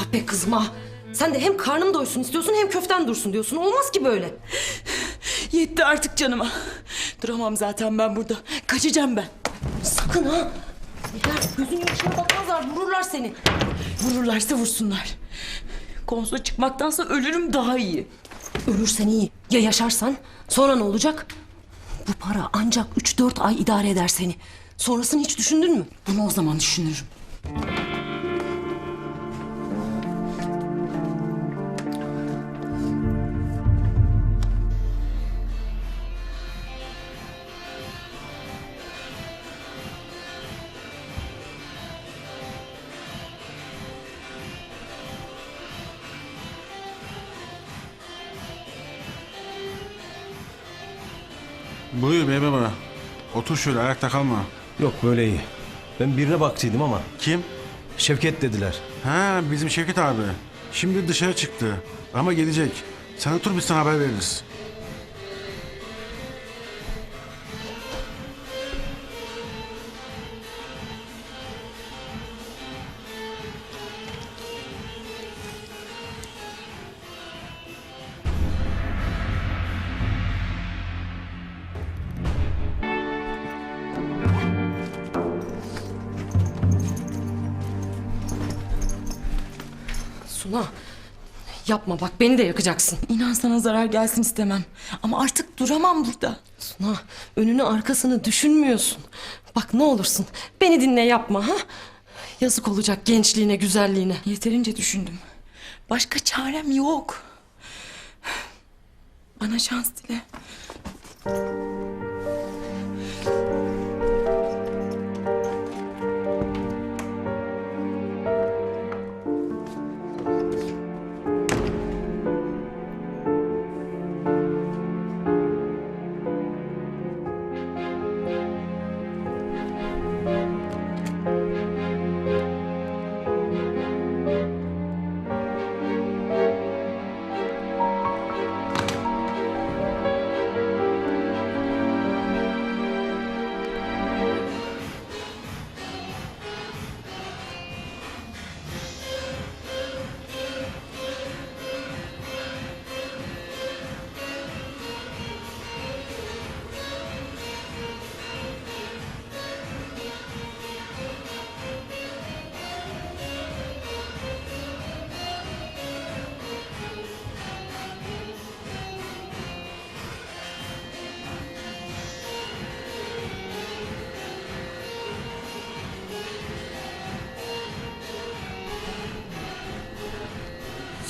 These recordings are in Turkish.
Ah be kızım ah. Sen de hem karnım doysun istiyorsun hem köften dursun diyorsun. Olmaz ki böyle. Yetti artık canıma. Duramam zaten ben burada. Kaçacağım ben. Sakın ha. Eğer gözün yaşına bakmazlar vururlar seni. Vururlarsa vursunlar. Konsola çıkmaktansa ölürüm daha iyi. Ölürsen iyi. Ya yaşarsan? Sonra ne olacak? Bu para ancak 3-4 ay idare eder seni. Sonrasını hiç düşündün mü? Bunu o zaman düşünürüm. Buyur bey baba. Otur şöyle ayakta kalma. Yok böyle iyi. Ben birine baktıydım ama Kim? Şevket dediler. Ha bizim Şevket abi. Şimdi dışarı çıktı. Ama gelecek. Sen otur biz sana haber veririz. Suna yapma bak beni de yakacaksın. İnan sana zarar gelsin istemem. Ama artık duramam burada. Suna önünü arkasını düşünmüyorsun. Bak ne olursun beni dinle yapma ha. Yazık olacak gençliğine güzelliğine. Yeterince düşündüm. Başka çarem yok. Bana şans dile.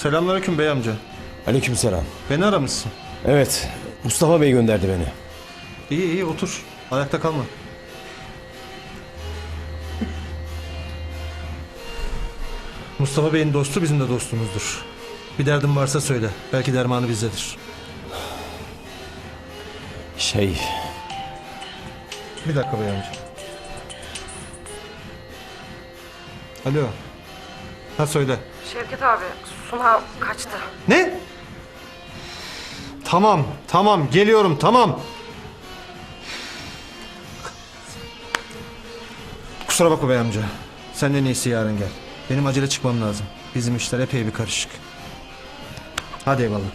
Selamünaleyküm bey amca. Aleykümselam. Beni aramışsın. Evet, Mustafa Bey gönderdi beni. İyi iyi otur. Ayakta kalma. Mustafa Bey'in dostu bizim de dostumuzdur. Bir derdin varsa söyle. Belki dermanı bizdedir. Şey, Bir dakika bey amca. Alo. Ha söyle. Şevket abi Suna kaçtı. Ne? Tamam, tamam, geliyorum, tamam. Kusura bakma bey amca. Sen de neyse yarın gel. Benim acele çıkmam lazım. Bizim işler epey bir karışık. Hadi eyvallah.